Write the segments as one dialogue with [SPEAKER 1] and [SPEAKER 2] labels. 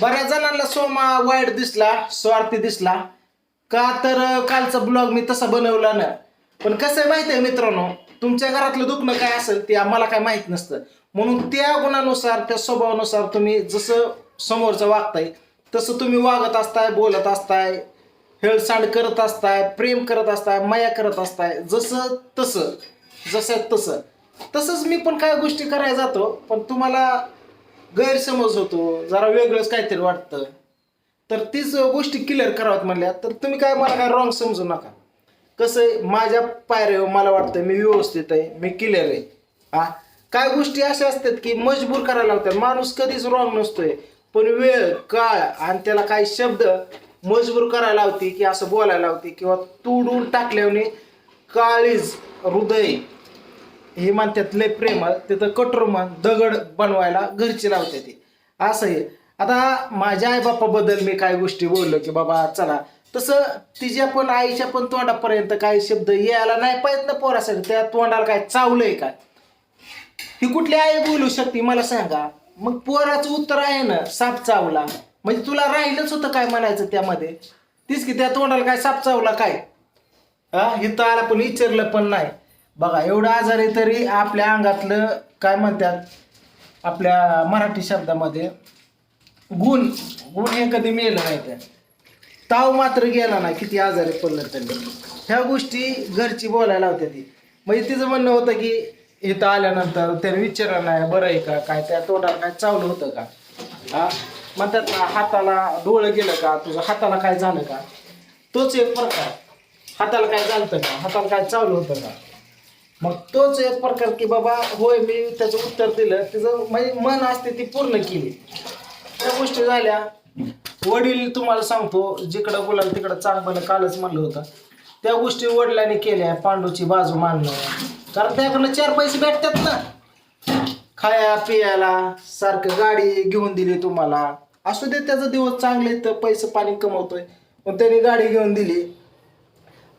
[SPEAKER 1] बऱ्याच जणांना सोमा वाईट दिसला स्वार्थी दिसला. का तर कालचा ब्लॉग मी तसा बनवला ना. पण कसं आहे माहिती आहे मित्रांनो तुमच्या घरातलं दुखणं काय असेल ते आम्हाला काय माहीत नसतं. म्हणून त्या गुणानुसार त्या स्वभावानुसार तुम्ही जसं समोरचं वागताय तसं तुम्ही वागत असताय बोलत असताय हेळसांड करत असताय प्रेम करत असताय माया करत असताय जसं तसं जसं तसं. तसंच मी पण काय गोष्टी करायला जातो पण तुम्हाला गैरसमज होतो जरा वेगळंच काहीतरी वाटतं. तर तीच गोष्टी क्लिअर कराव्यात म्हणल्या तर तुम्ही काय मला काय रॉंग समजू नका. कसं आहे माझ्या पायऱ्यावर मला वाटतं मी व्यवस्थित आहे मी क्लिअर आहे. हा? काय गोष्टी अशा असतात की मजबूर करायला लावतात माणूस कधीच रॉंग नसतोय. पण वेळ काळ आणि त्याला काही शब्द मजबूर करायला लावते की असं बोलायला लावते किंवा तुडून टाकल्याने काळीज हृदय हे म्हणतात लय प्रेम तिथं कठोर मन दगड बनवायला घरची लावते ती. असं आहे आता माझ्या आईबापाबद्दल मी काही गोष्टी बोललो की बाबा चला. तसं तिच्या पण आईच्या पण तोंडापर्यंत काही शब्द यायला नाही पाहिजे ना पोरासाठी. त्या तोंडाला काय चावलंय काय ही कुठली आई बोलू शकते मला सांगा. मग पोराचं उत्तर आहे ना साप चावला. म्हणजे तुला राहिलंच होतं काय म्हणायचं त्यामध्ये? तीच की त्या तोंडाला काय साप चावला काय? हा हिथं आला पण विचारलं पण नाही. बघा एवढं आजार आहे तरी आपल्या अंगातलं काय म्हणतात आपल्या मराठी शब्दामध्ये गुण गुण हे कधी मिळलं नाही त्या. ताव मात्र गेला नाही किती आजारी पडलं तरी. ह्या गोष्टी घरची बोलायला होत्या ती. म्हणजे तिचं म्हणणं होतं की इथं आल्यानंतर त्याने विचारलं नाही बरं आहे का काय त्या तोंडाला काय चावलं होतं का? हा? म्हणतात ना हाताला डोळं गेलं का तुझं हाताला काय झालं का? तोच एक प्रकार. हाताला काय झालं का? हाताला काय चावलं होतं का? मग तोच एक प्रकार की बाबा होय मी त्याचं उत्तर दिलं. तिचं म्हणजे मन असते ती पूर्ण केली. त्या गोष्टी झाल्या. वडील तुम्हाला सांगतो जिकडं बोलाल तिकडं चांगलं कालच म्हणलं होतं. त्या गोष्टी वडिलांनी केल्या पांडूची बाजू मांडणं. कारण त्याकडनं चार पैसे भेटतात ना. खाया पियाला सारखं गाडी घेऊन दिली तुम्हाला. असू दे त्याचा दिवस चांगले तर पैसे पाणी कमवतोय. पण त्याने गाडी घेऊन दिली.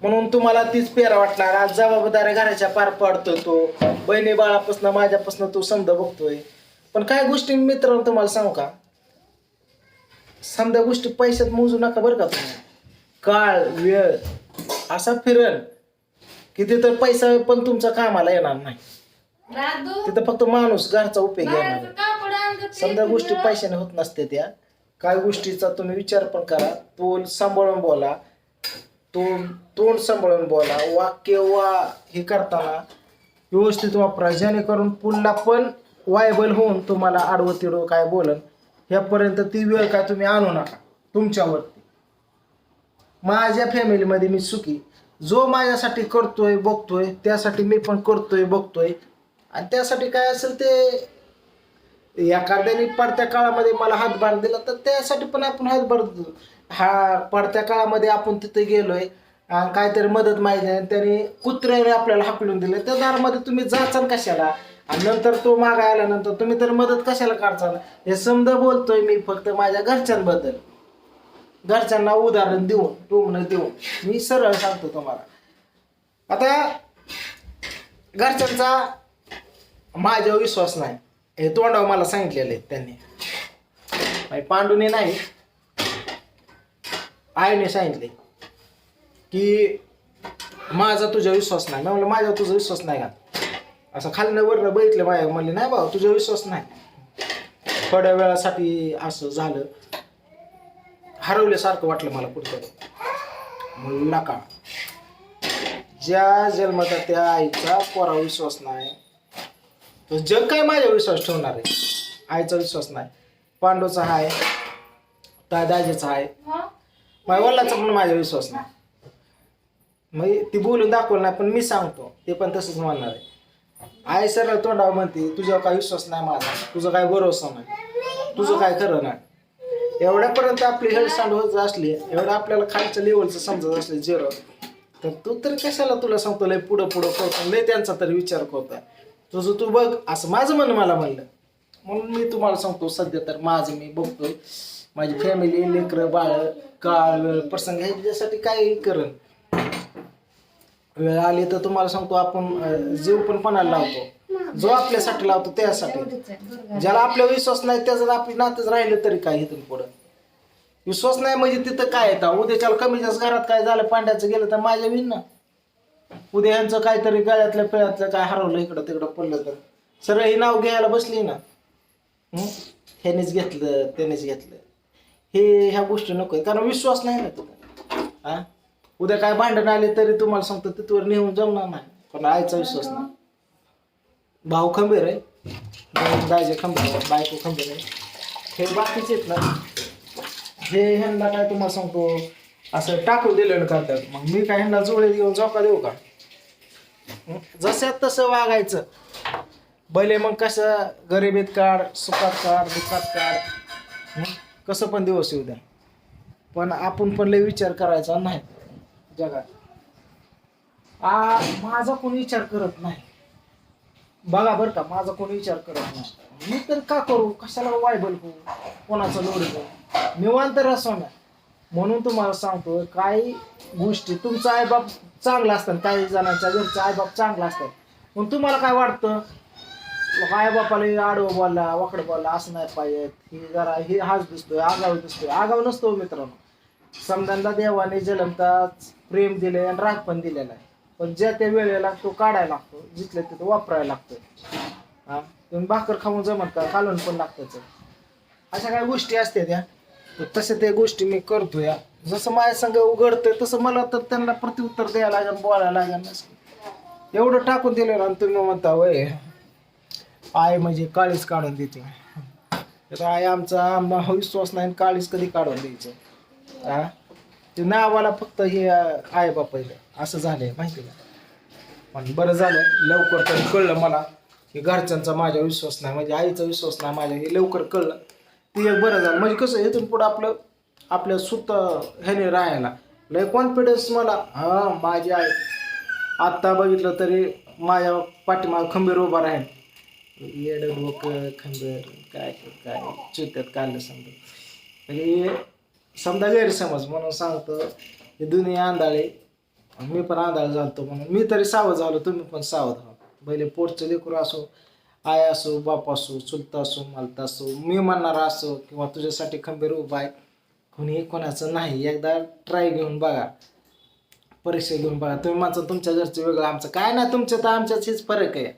[SPEAKER 1] म्हणून तुम्हाला तीच पेरा वाटणार. आज जबाबदाऱ्या घराच्या पार पाडतोय तो. बहिणी बाळापासून माझ्यापासून तो समजा बघतोय. पण काय गोष्टी मित्रांनो तुम्हाला सांगू का? समजा गोष्टी पैशात मोजू नका बरं का तुम्ही. काळ वेळ असा फिरल की तिथं पैसा पण तुमच्या कामाला येणार नाही. तिथं फक्त माणूस घरचा उपयोग येणार. समजा गोष्टी पैशाने होत नसते त्या. काय गोष्टीचा तुम्ही विचार पण करा. तोल सांभाळून बोला. तोंड तोंड सांभाळून बोला वाक्य वा हे करताना व्यवस्थित वापरा जेणेकरून पुन्हा पण वायबल होऊन तुम्हाला आडवं तिडवं काय बोलन ह्यापर्यंत ती वेळ काय तुम्ही आणू नका तुमच्यावरती. माझ्या फॅमिलीमध्ये मी सुखी जो माझ्यासाठी करतोय बघतोय त्यासाठी मी पण करतोय बघतोय. आणि त्यासाठी काय असेल ते एखाद्याने पडत्या काळामध्ये मला हातभार दिला तर त्यासाठी पण आपण हातभार देतो हा पडत्या काळामध्ये आपण तिथे गेलोय काहीतरी मदत माहिती आहे त्याने कुत्र्याने आपल्याला हाकलून दिलं. त्या दारामध्ये तुम्ही जाचाल कशाला? आणि नंतर तो मागा आल्यानंतर तुम्ही तर मदत कशाला करचाल? हे समजा बोलतोय मी फक्त माझ्या घरच्यांबद्दल. घरच्यांना उदाहरण देऊन टोमणं देऊन. मी सरळ सांगतो तुम्हाला. आता घरच्यांचा माझ्यावर विश्वास नाही. हे तोंडावर मला सांगितलेलं आहे त्यांनी. म्हणजे पांडूने नाही. आईने सांगितले की माझा तुझा विश्वास नाही. मी म्हणलं माझ्यावर तुझा विश्वास नाही का? असं खालनं वरनं बघितलं माझ्या म्हणले नाही भाऊ तुझा विश्वास नाही. थोड्या वेळासाठी असं झालं. हरवल्यासारखं वाटलं मला कुठेतरी म्हणून नका. ज्या जन्माचा त्या आईचा पोरा विश्वास नाही तर जग काय माझ्यावर विश्वास ठेवणार आहे? आईचा विश्वास नाही. पांडूचा आहे त्या आहे माझ्या वडिलांचा पण माझा विश्वास नाही. मग ती बोलून दाखवलं नाही पण मी सांगतो ते पण तसंच म्हणणार आहे. आई सरळ तोंडावर म्हणते तुझ्यावर काय विश्वास नाही माझा तुझं काय भरोसा नाही तुझं काय खरं नाही. एवढ्यापर्यंत आपली हेळसांड होत असली एवढं आपल्याला खालच्या लेवलचं समजत असले झिरो तर तू तर कशाला तुला सांगतो लय पुढं पुढं करतो लय त्यांचा तरी विचार करतोय. तुझं तू बघ असं माझं मन मला म्हणलं. म्हणून मी तुम्हाला सांगतो सध्या तर माझं मी बघतोय. माझी फॅमिली लेकरं बाळ काळ प्रसंग ह्याच्यासाठी काय करण. वेळ आली तर तुम्हाला सांगतो आपण जीव पण पणाला लावतो? जो आपल्यासाठी लावतो त्यासाठी. ज्याला आपल्या विश्वास नाही त्याचं आपली नातच राहिलं तरी काय इथून पुढं? विश्वास नाही म्हणजे तिथं काय येतं उद्याच्याला कमी जास्त घरात काय झालं पांड्याचं गेलं तर माझ्या विन ना. उद्या यांचं काहीतरी गळ्यातल्या पिळ्यातलं काय हरवलं इकडं तिकडं पडलं तर. सरळ ही नाव घ्यायला बसली ना. ह्यानेच घेतलं त्यानेच घेतलं. हे ह्या गोष्टी नको आहेत. कारण विश्वास नाही ना तुला. हा उद्या काय भांडण आले तरी तुम्हाला सांगतो तिथवर नेऊन जमणार नाही. पण आईचा विश्वास नाही. भाऊ खंबीर आहे. दायजे खंबीर आहे बायको खंबीर आहे. हे बाकीचे आहेत ना. हे ह्यांना काय तुम्हाला सांगतो असं टाकून दिलेलं करतात. मग मी काय ह्यांना जोडे देऊन झोका देऊ का? जसं तसं वागायचं. भले मग कसं गरिबीत काढ सुखात काढ दुःखात काढ. कसं पण दिवस येऊ द्या. पण आपण पण लय विचार करायचा नाही जगात. आ माझा कोणी विचार करत नाही. बघा बरं का माझा कोणी विचार करत नाही. मी तर का करू? कशाला वायबल करू? कोणाचं लोड करू निवांत रसवणार म्हणून तुम्हाला सांगतो काही गोष्टी तुमचा आईबाप चांगला असतात काही जणांच्या घरचा आईबाप चांगला असतात. पण तुम्हाला काय वाटतं? आईबापाला आडवं बोलला वाकडं बोलला असं नाही पाहिजे. ही जरा ही हाच दिसतोय आगाव दिसतोय. आगाव नसतो मित्रांनो. समजांना देवाने जलमताच प्रेम दिले आणि राग पण दिलेला आहे. पण ज्या त्या वेळेला तो काढायला लागतो जिथल्या तिथं वापरायला लागतो हा? तुम्ही भाकर खाऊन जमत का? कालून पण लागतं अशा काही गोष्टी असते त्या. तसे तशा त्या गोष्टी मी करतो या जसं माझ्या संग उघडतंय तसं मला तर त्यांना प्रत्युत्तर द्यायला लागेल बोलायला लागेल. एवढं टाकून दिलं ना आणि तुम्ही म्हणता वय आई म्हणजे काळीच काढून देते. तर आई आमचा आम्हा विश्वास नाही आणि काळीच कधी काढून द्यायचं? हा? ते नावाला फक्त हे आहे. बापायला असं झालंय माहिती का? पण बरं झालं लवकर तरी कळलं मला. की घरच्यांचा माझ्या विश्वास नाही म्हणजे आईचा विश्वास नाही माझ्या. हे लवकर कळलं. ते एक बरं झालं. म्हणजे कसं इथून पुढं आपलं आपल्या सुत ह्याने राहायला. लय कॉन्फिडन्स मला. हा माझी आई. आत्ता बघितलं तरी माझ्या पाठीमाग खंबीर उभा राहील. येड डोकं खंबीर काय काय चुकत काढलं समजा म्हणजे हे समजा गैरसमज म्हणून सांगतो हे दुनिया आंधाळे मी पण आंधळ झालतो म्हणून मी तरी सावध झालो तुम्ही पण सावध व्हा पहिले पोटचं लेकरू असो आई असो बाप असो चुलता असो मालता असो मी म्हणणारा असो किंवा तुझ्यासाठी खंबीर उभा आहे कोणी कोणाचं नाही एकदा ट्राय घेऊन बघा परीक्षा घेऊन बघा तुम्ही माझं तुमच्या घरचं वेगळं आमचं काय नाही तुमच्या तर आमच्यात हेच फरक आहे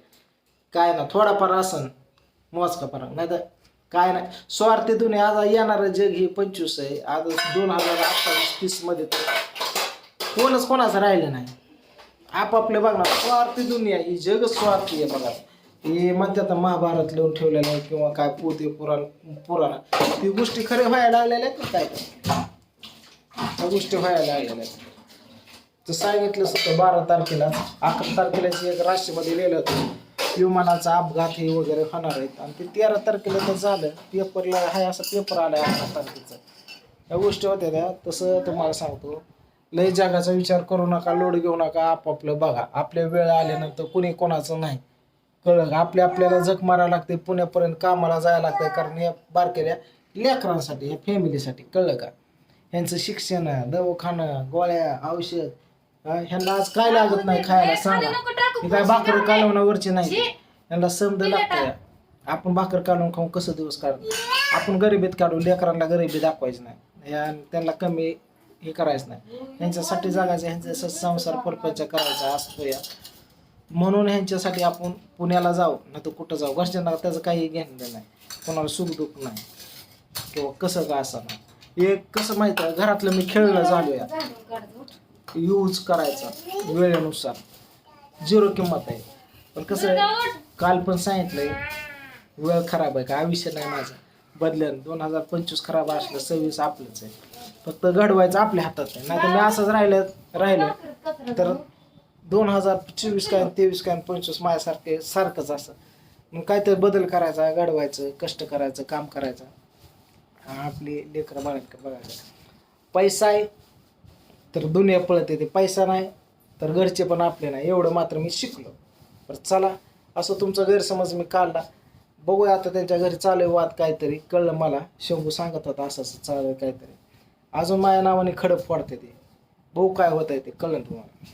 [SPEAKER 1] काय ना थोडाफार असन मोजका फरक. नाही तर काय नाही. स्वार्थी दुनिया आज येणारं जग हे पंचवीस आहे. आज दोन हजार अठ्ठावीस तीसमध्ये तर कोणच कोणाचं राहिलं नाही. आपापले बघ ना स्वार्थी दुनिया ही जग स्वार्थी आहे बघा. हे म्हणतात महाभारत लिहून ठेवलेलं आहे किंवा काय पोते पुराण पुराण. ती गोष्टी खरे व्हायला लागलेल्या आहेत काय? त्या गोष्टी व्हायला लागलेल्या आहेत. तर सांगितलं सुद्धा बारा तारखेला अकरा तारखेला एक राशीमध्ये लिहिलं होतं. विमानाचा अपघात हे वगैरे होणार आहेत. आणि ते तेरा तारखेला तर झालं. पेपरला हाय असा पेपर आलाय अकरा तारखेचा. या गोष्टी होत्या त्या. तसं तुम्हाला सांगतो. लय जगाचा विचार करू नका लोड घेऊ नका आपापलं बघा. आपल्या वेळ आल्यानंतर कुणी कोणाचं नाही. कळलं का? आपल्या आपल्याला जग मारायला लागते पुण्यापर्यंत कामाला जायला लागतंय कारण या बारकेल्या लेकरांसाठी या फॅमिलीसाठी कळलं का? ह्यांचं शिक्षण दवाखानं गोळ्या औषध ह्यांना आज काय लागत नाही खायला सांगा.
[SPEAKER 2] नको
[SPEAKER 1] हे काय भाकर कालवण्यावरचे नाही यांना समज लागतं आपण भाकर काढून खाऊन कसं दिवस काढ? आपण गरिबीत काढू लेकरांना गरिबी दाखवायची नाही. या त्यांना कमी हे करायचं नाही. यांच्यासाठी जगायचं ह्यांचा संसार परपंच करायचा असतो या. म्हणून ह्यांच्यासाठी आपण पुण्याला जाऊ नाही तर कुठं जाऊ. घरच्यांना त्याचं काही घेणं नाही. कोणाला सुखदुख नाही. किंवा कसं का असं नाही. एक कसं माहिती आहे? घरातलं मी खेळलं झालो या यूज करायचा वेळेनुसार. झिरो किंमत आहे. पण कसं आहे काल पण सांगितलंय वेळ खराब आहे का? आयुष्य नाही माझं. बदलेन दोन हजार पंचवीस खराब असलं सव्वीस आपलंच आहे. फक्त घडवायचं आपल्या हातात आहे. नाही तर मी असंच राहिलं राहिलं. तर दोन हजार चोवीस काय तेवीस काय पंचवीस माझ्यासारखे सारखंच असं. मग काहीतरी बदल करायचा घडवायचं कष्ट करायचं काम करायचं. आपली लेकरं बाळांकडे बघायचं पैसा आहे तर दुनिया पळत येते. पैसा नाही तर घरचे पण आपले नाही. एवढं मात्र मी शिकलो. बरं चला असं तुमचा गैरसमज मी काढला. बघूया आता त्यांच्या घरी चालू आहे वाद काहीतरी. कळलं मला शंभू सांगत होता असं असं चालू आहे काहीतरी. अजून माझ्या नावाने खडक फोडते ते. भाऊ काय होत आहे ते कळलं तुम्हाला.